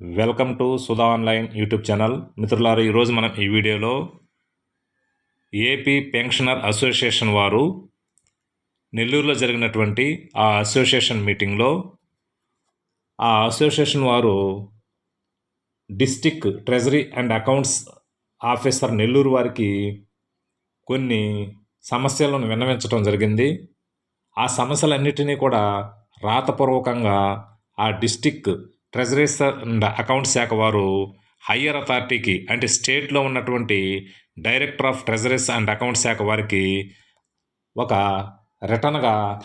Welcome to Sudha online YouTube channel. మిత్రులారా ఈరోజు మనం ఈ వీడియోలో ఏపీ పెన్షనర్ అసోసియేషన్ వారు నెల్లూరులో జరిగినటువంటి ఆ అసోసియేషన్ మీటింగ్లో ఆ అసోసియేషన్ వారు district treasury and accounts officer Nellore వారికి కొన్ని సమస్యలను విన్నవించడం జరిగింది. ఆ సమస్యలన్నిటినీ కూడా రాతపూర్వకంగా ఆ డిస్టిక్ ట్రెజరీస్ అండ్ అకౌంట్ శాఖ వారు హయ్యర్ అథారిటీకి అంటే స్టేట్లో ఉన్నటువంటి director of treasuries and account శాఖ వారికి ఒక రిటర్న్గా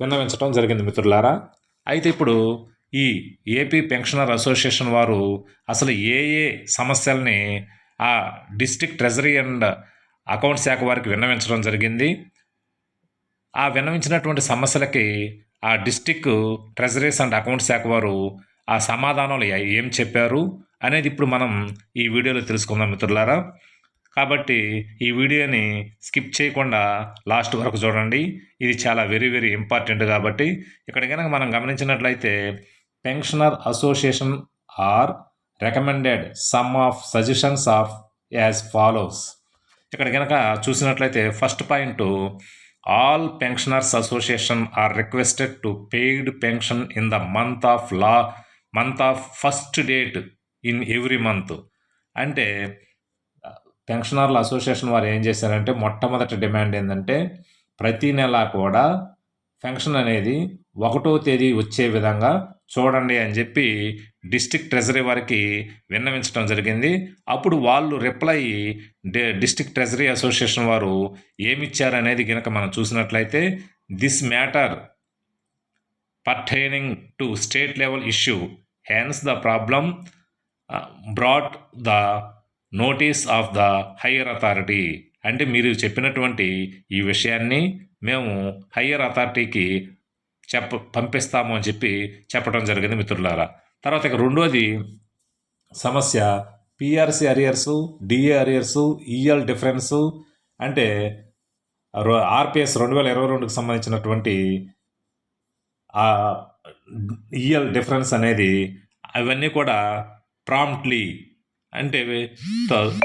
విన్నవించడం జరిగింది మిత్రులారా. అయితే ఇప్పుడు ఈ ఏపీ పెన్షనర్ అసోసియేషన్ వారు అసలు ఏ ఏ సమస్యల్ని ఆ డిస్టిక్ ట్రెజరీ అండ్ అకౌంట్ శాఖ వారికి విన్నవించడం జరిగింది. ఆ విన్నవించినటువంటి సమస్యలకి ఆ డిస్టిక్ ట్రెజరీస్ అండ్ అకౌంట్ శాఖ వారు ఆ సమాధానాలు ఏం చెప్పారు అనేది ఇప్పుడు మనం ఈ వీడియోలో తెలుసుకుందాం మిత్రులారా. కాబట్టి ఈ వీడియోని స్కిప్ చేయకుండా లాస్ట్ వరకు చూడండి. ఇది చాలా వెరీ వెరీ ఇంపార్టెంట్ కాబట్టి ఇక్కడ కనుక మనం గమనించినట్లయితే pensioner association are recommended some of suggestions of as follows. ఇక్కడ కనుక చూసినట్లయితే first point all pensioners association are requested to paid pension in the month of law month of first date in every month అంటే పెన్షనర్ల association వారు ఏం చేశారంటే మొట్టమొదటి demand ఏంటంటే ప్రతి నెల కూడా పెన్షన్ అనేది ఒకటో తేదీ వచ్చే విధంగా చూడండి అని చెప్పి డిస్టిక్ ట్రెజరీ వారికి విన్నవించడం జరిగింది. అప్పుడు వాళ్ళు రిప్లై డిస్టిక్ ట్రెజరీ అసోసియేషన్ వారు ఏమిచ్చారనేది కనుక మనం చూసినట్లయితే this matter pertaining to state level issue hence the problem brought the notice of the higher authority అంటే మీరు చెప్పినటువంటి ఈ విషయాన్ని మేము హయ్యర్ అథారిటీకి చెప్ప పంపిస్తాము అని చెప్పి చెప్పడం జరిగింది మిత్రులారా. తర్వాత ఇక రెండోది సమస్య PRC arrears DA arrears EL difference అంటే ఆర్పిఎస్ రెండు వేల ఇరవై రెండుకి సంబంధించినటువంటి ఆ డిఫరెన్స్ అనేది అవన్నీ కూడా ప్రాంప్ట్లీ అంటే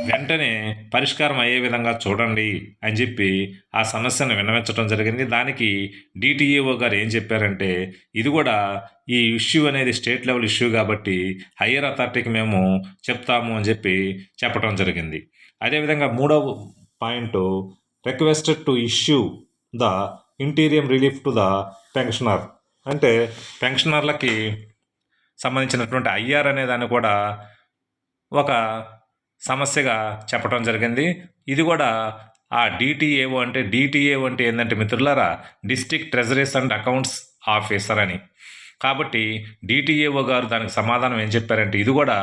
వెంటనే పరిష్కారం అయ్యే విధంగా చూడండి అని చెప్పి ఆ సమస్యను విన్నవించడం జరిగింది. దానికి డిటిఏఓ గారు ఏం చెప్పారంటే ఇది కూడా ఈ ఇష్యూ అనేది స్టేట్ లెవెల్ ఇష్యూ కాబట్టి హయ్యర్ అథారిటీకి మేము చెప్తాము అని చెప్పి చెప్పడం జరిగింది. అదేవిధంగా మూడవ point requested to issue the interim relief to the pensioner. అంటే పెన్షనర్లకి సంబంధించినటువంటి ఐఆర్ అనే దాన్ని కూడా ఒక సమస్యగా చెప్పడం జరిగింది. ఇది కూడా ఆ డిటిఏఓ అంటే డిటిఏఓ అంటే ఏంటంటే మిత్రులారా district treasuries and accounts officer అని. కాబట్టి డిటిఏఓ గారు దానికి సమాధానం ఏం చెప్పారంటే ఇది కూడా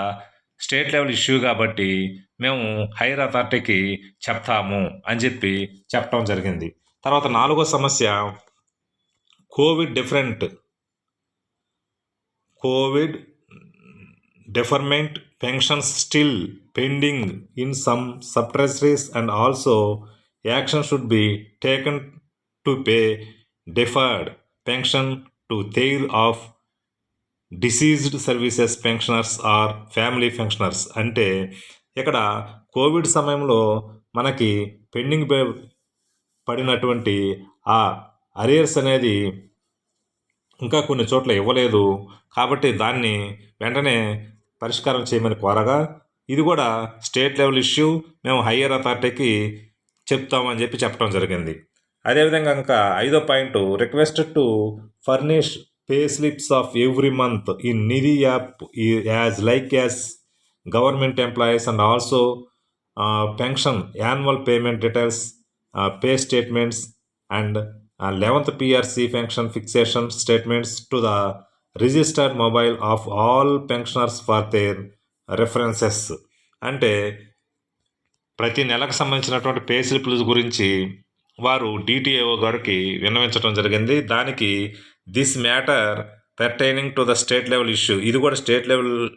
స్టేట్ లెవెల్ ఇష్యూ కాబట్టి మేము హైయర్ అథారిటీకి చెప్తాము అని చెప్పి చెప్పడం జరిగింది. తర్వాత నాలుగో సమస్య COVID different. COVID deferment pension still pending in some subtreasuries and also action should be taken to pay deferred pension to తెయిల్ of deceased services pensioners or family pensioners. అంటే ఇక్కడ కోవిడ్ సమయంలో మనకి పెండింగ్ పడినటువంటి ఆ అరియర్స్ అనేది ఇంకా కొన్ని చోట్ల ఇవ్వలేదు కాబట్టి దాన్ని వెంటనే పరిష్కారం చేయమని కోరగా ఇది కూడా స్టేట్ లెవెల్ ఇష్యూ మేము హయ్యర్ అథారిటీకి చెప్తామని చెప్పి చెప్పడం జరిగింది. అదేవిధంగా ఇంకా ఐదో point request to furnish pay slips of every month in Nidhi app as like as government employees and also pension annual payment details pay statements and eleventh PRC pension fixation statements to the registered mobile of all pensioners for their references. అంటే ప్రతి నెలకు సంబంధించినటువంటి pay స్లిప్ల గురించి వారు డిటిఏఓ గారికి విన్నవించడం జరిగింది. దానికి this matter pertaining to the state level issue. ఇది కూడా స్టేట్ లెవెల్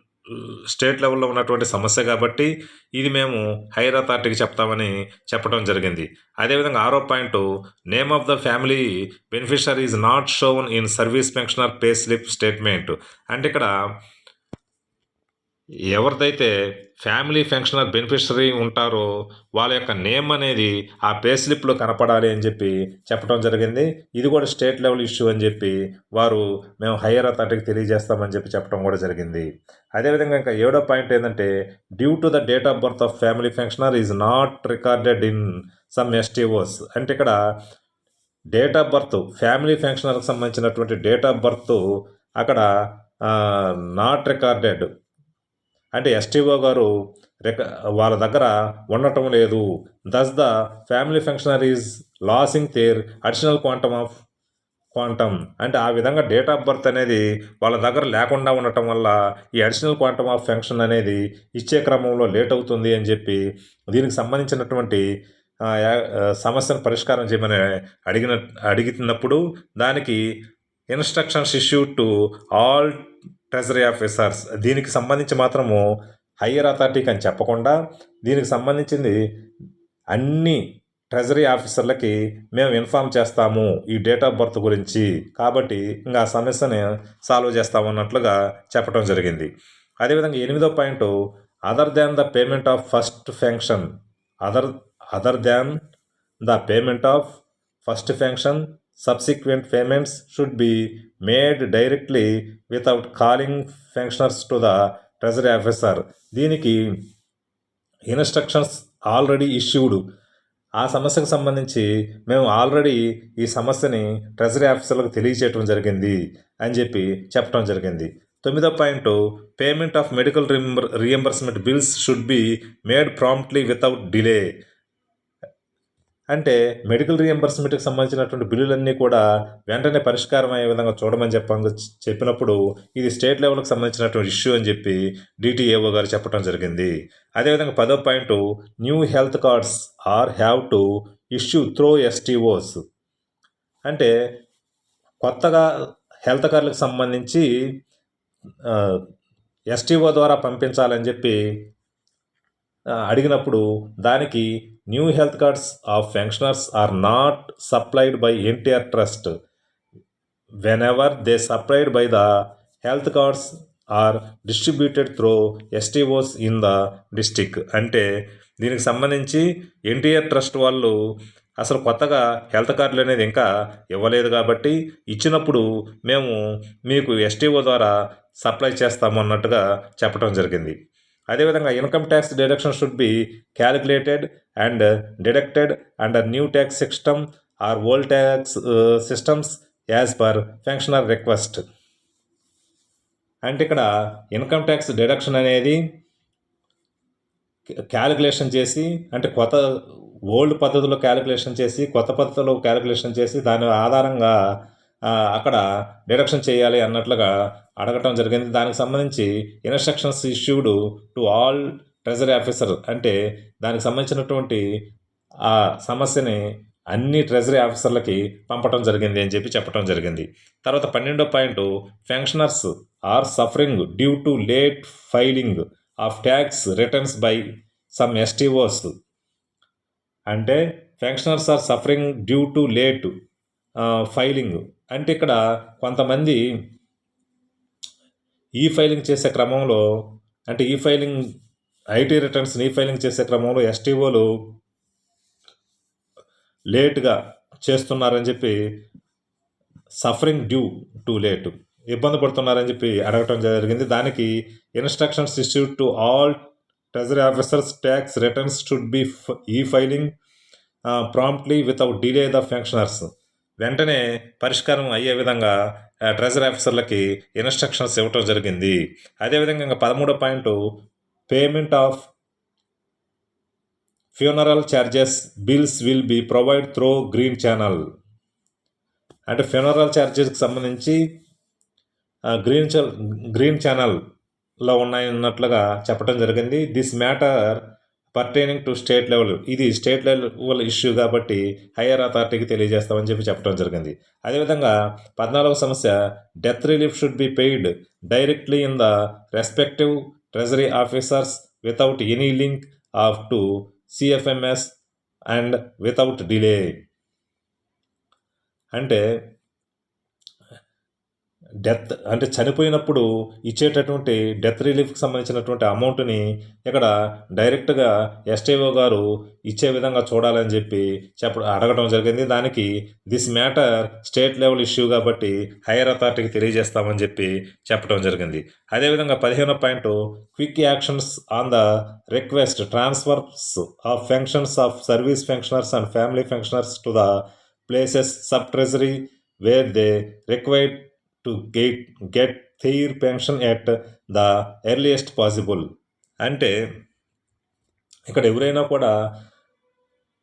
స్టేట్ లెవెల్లో ఉన్నటువంటి సమస్య కాబట్టి ఇది మేము హైయర్ అథారిటీకి చెప్తామని చెప్పడం జరిగింది. అదేవిధంగా ఆరో point name of the family beneficiary is not shown in service pensioner pay slip statement. అంటే ఇక్కడ ఎవరిదైతే ఫ్యామిలీ ఫంక్షనర్ బెనిఫిషరీ ఉంటారో వాళ్ళ యొక్క నేమ్ అనేది ఆ పే స్లిప్లో కనపడాలి అని చెప్పి చెప్పడం జరిగింది. ఇది కూడా స్టేట్ లెవెల్ ఇష్యూ అని చెప్పి వారు మేము హయ్యర్ అథారిటీకి తెలియజేస్తామని చెప్పి చెప్పడం కూడా జరిగింది. అదేవిధంగా ఇంకా ఏడో పాయింట్ ఏంటంటే due to the date of birth of family pensioner is not recorded in some STOs అంటే ఇక్కడ డేట్ ఆఫ్ బర్త్ ఫ్యామిలీ ఫంక్షనర్కి సంబంధించినటువంటి డేట్ ఆఫ్ బర్త్ అక్కడ నాట్ రికార్డెడ్ అంటే ఎస్టీఓ గారు రిక వాళ్ళ దగ్గర ఉండటం లేదు. Thus the family pensioners losing their additional quantum of quantum అంటే ఆ విధంగా డేట్ ఆఫ్ బర్త్ అనేది వాళ్ళ దగ్గర లేకుండా ఉండటం వల్ల ఈ అడిషనల్ క్వాంటమ్ ఆఫ్ ఫంక్షన్ అనేది ఇచ్చే క్రమంలో లేట్ అవుతుంది అని చెప్పి దీనికి సంబంధించినటువంటి సమస్యను పరిష్కారం చేయమని అడిగిన అడిగినప్పుడు దానికి instructions issue to all treasury officers దీనికి సంబంధించి మాత్రము హయ్యర్ అథారిటీకి అని చెప్పకుండా దీనికి సంబంధించింది అన్ని ట్రెజరీ ఆఫీసర్లకి మేము ఇన్ఫామ్ చేస్తాము ఈ డేట్ ఆఫ్ బర్త్ గురించి. కాబట్టి ఇంకా ఆ సమస్యని సాల్వ్ చేస్తామన్నట్లుగా చెప్పడం జరిగింది. అదేవిధంగా ఎనిమిదో point other than the payment of first pension other other than the payment of first pension subsequent payments should be made directly without calling pensioners to the treasury officer దీనికి ఇన్స్ట్రక్షన్స్ ఆల్రెడీ ఇష్యూడ్ ఆ సమస్యకు సంబంధించి మేము already ఈ సమస్యని treasury ఆఫీసర్లకు తెలియచేయటం జరిగింది అని చెప్పి చెప్పడం జరిగింది. తొమ్మిదో point payment of medical రియంబర్ reimbursement bills should be made promptly without delay అంటే మెడికల్ రీఎంబర్స్మెంట్కి సంబంధించినటువంటి బిల్లులన్నీ కూడా వెంటనే పరిష్కారం అయ్యే విధంగా చూడమని చెప్ప చెప్పినప్పుడు ఇది స్టేట్ లెవెల్కి సంబంధించినటువంటి ఇష్యూ అని చెప్పి డిటిఏఓ గారు చెప్పడం జరిగింది. అదేవిధంగా పదో point new health cards are have to issue through STOs అంటే కొత్తగా హెల్త్ కార్డులకు సంబంధించి ఎస్టీఓ ద్వారా పంపించాలని చెప్పి అడిగినప్పుడు దానికి new health cards of pensioners are not supplied by NTR trust. Whenever they supplied by the health cards are distributed through STOs in the district అంటే దీనికి సంబంధించి ఎన్టీఆర్ ట్రస్ట్ వాళ్ళు అసలు కొత్తగా హెల్త్ కార్డులు అనేది ఇంకా ఇవ్వలేదు కాబట్టి ఇచ్చినప్పుడు మేము మీకు ఎస్టీఓ ద్వారా సప్లై చేస్తాము అన్నట్టుగా చెప్పడం జరిగింది. అదేవిధంగా income tax deduction should be calculated and deducted under new tax system or old tax systems as per pensioner request. అంటే ఇక్కడ ఇన్కమ్ ట్యాక్స్ డిడక్షన్ అనేది క్యాలిక్యులేషన్ చేసి అంటే కొత్త ఓల్డ్ పద్ధతిలో క్యాలిక్యులేషన్ చేసి కొత్త పద్ధతిలో క్యాలిక్యులేషన్ చేసి దాని ఆధారంగా అక్కడ డిడక్షన్ చేయాలి అన్నట్లుగా అడగటం జరిగింది. దానికి సంబంధించి instructions issued to all treasury officer అంటే దానికి సంబంధించినటువంటి ఆ సమస్యని అన్ని ట్రెజరీ ఆఫీసర్లకి పంపటం జరిగింది అని చెప్పి చెప్పడం జరిగింది. తర్వాత పన్నెండో point pensioners are suffering due to late filing of tax returns by some STOs అంటే pensioners are suffering due to late filing. అంటే ఇక్కడ కొంతమంది ఈ ఫైలింగ్ చేసే క్రమంలో అంటే ఈ ఫైలింగ్ ఐటీ రిటర్న్స్ ఈ ఫైలింగ్ చేసే క్రమంలో ఎస్టీఓలు లేట్గా చేస్తున్నారని చెప్పి సఫరింగ్ డ్యూ టు లేట్. ఇబ్బంది పడుతున్నారని చెప్పి అడగటం జరిగింది. దానికి instructions issue to all treasury officers tax returns should be e filing promptly without delay the pensioners. వెంటనే పరిష్కారం అయ్యే విధంగా ట్రెజరీ ఆఫీసర్లకి ఇన్స్ట్రక్షన్స్ ఇవ్వటం జరిగింది. అదేవిధంగా ఇంకా పదమూడో point payment of funeral charges bills will be provide through green channel అంటే ఫ్యూనరల్ ఛార్జెస్కి సంబంధించి గ్రీన్ గ్రీన్ ఛానల్లో ఉన్నాయన్నట్లుగా చెప్పడం జరిగింది. This matter pertaining to state level ఇది స్టేట్ లెవెల్ ఇష్యూ కాబట్టి హయ్యర్ అథారిటీకి తెలియజేస్తామని చెప్పి చెప్పడం జరిగింది. అదేవిధంగా పద్నాలుగవ సమస్య death relief should be paid directly in the respective treasury officers without any link of to CFMS and without delay అంటే డెత్ అంటే చనిపోయినప్పుడు ఇచ్చేటటువంటి డెత్ రిలీఫ్కి సంబంధించినటువంటి అమౌంట్ని ఇక్కడ డైరెక్ట్గా ఎస్టీఓ గారు ఇచ్చే విధంగా చూడాలని చెప్పి చెప్ప అడగడం జరిగింది. దానికి this matter state level issue కాబట్టి హైయర్ అథారిటీకి తెలియజేస్తామని చెప్పి చెప్పడం జరిగింది. అదేవిధంగా పదిహేను point quick actions on the request transfers of functions of service functionaries and family functionaries to the places sub treasury where they required to get get their pension at the earliest possible అంటే ఇక్కడ ఎవరైనా కూడా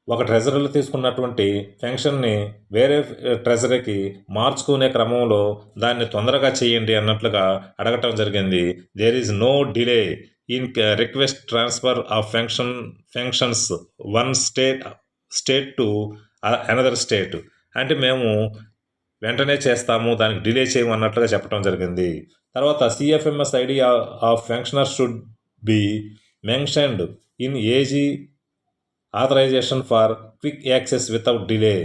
ఒక ట్రెజరీలో తీసుకున్నటువంటి పెన్షన్ని వేరే ట్రెజరీకి మార్చుకునే క్రమంలో దాన్ని తొందరగా చేయండి అన్నట్లుగా అడగటం జరిగింది. There is no delay in request transfer of pension pensions one state state to another state అంటే మేము వెంటనే చేస్తాము దానికి డిలే చేయము అన్నట్లుగా చెప్పడం జరిగింది. తర్వాత CFMS ID of functionary should be mentioned in AG authorization for quick access without delay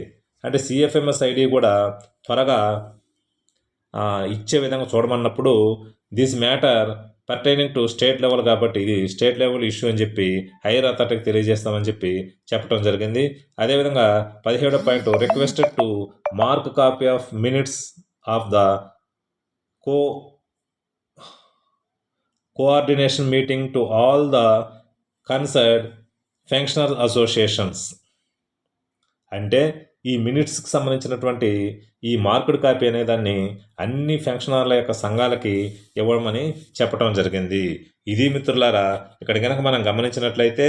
అంటే సిఎఫ్ఎంఎస్ ఐడి కూడా త్వరగా ఇచ్చే విధంగా చూడమన్నప్పుడు this matter pertaining to state level కాబట్టి ఇది స్టేట్ లెవెల్ ఇష్యూ అని చెప్పి హైయర్ అథారిటీకి తెలియజేస్తామని చెప్పి చెప్పడం జరిగింది. అదేవిధంగా పదిహేడో point requested to mark copy of minutes of the co coordination meeting to all the concerned functional associations అంటే ఈ మినిట్స్కి సంబంధించినటువంటి ఈ మార్కుడ్ కాపీ అనే దాన్ని అన్ని ఫంక్షనర్ల యొక్క సంఘాలకి ఇవ్వమని చెప్పడం జరిగింది. ఇది మిత్రులారా ఇక్కడ కనుక మనం గమనించినట్లయితే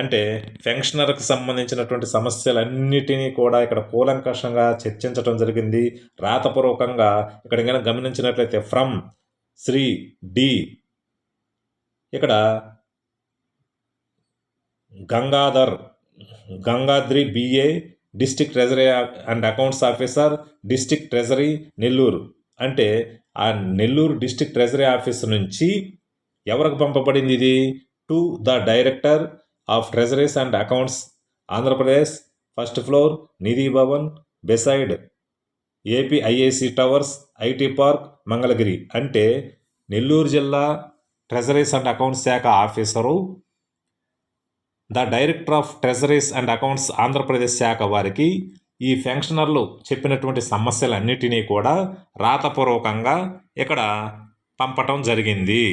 అంటే ఫెంక్షనర్కి సంబంధించినటువంటి సమస్యలన్నిటినీ కూడా ఇక్కడ కూలంకషంగా చర్చించడం జరిగింది. రాతపూర్వకంగా ఇక్కడ కనుక గమనించినట్లయితే ఫ్రమ్ శ్రీ డి ఇక్కడ Gangadhar Gangadri BA district treasury and accounts officer district treasury Nellore. అంటే ఆ నెల్లూరు డిస్టిక్ ట్రెజరీ ఆఫీస్ నుంచి ఎవరికి పంపబడింది ఇది? To the director of treasuries and accounts Andhra Pradesh first floor Nidhi Bhavan beside AP IAC towers IT park Mangalagiri. అంటే నెల్లూరు జిల్లా treasuries and accounts శాఖ officer the director of treasuries and accounts Andhra Pradesh శాఖ వారికి ఈ ఫెన్షనర్లు చెప్పినటువంటి సమస్యలన్నిటినీ కూడా రాతపూర్వకంగా ఇక్కడ పంపటం జరిగింది.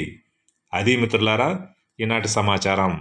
అది మిత్రులారా ఈనాటి సమాచారం.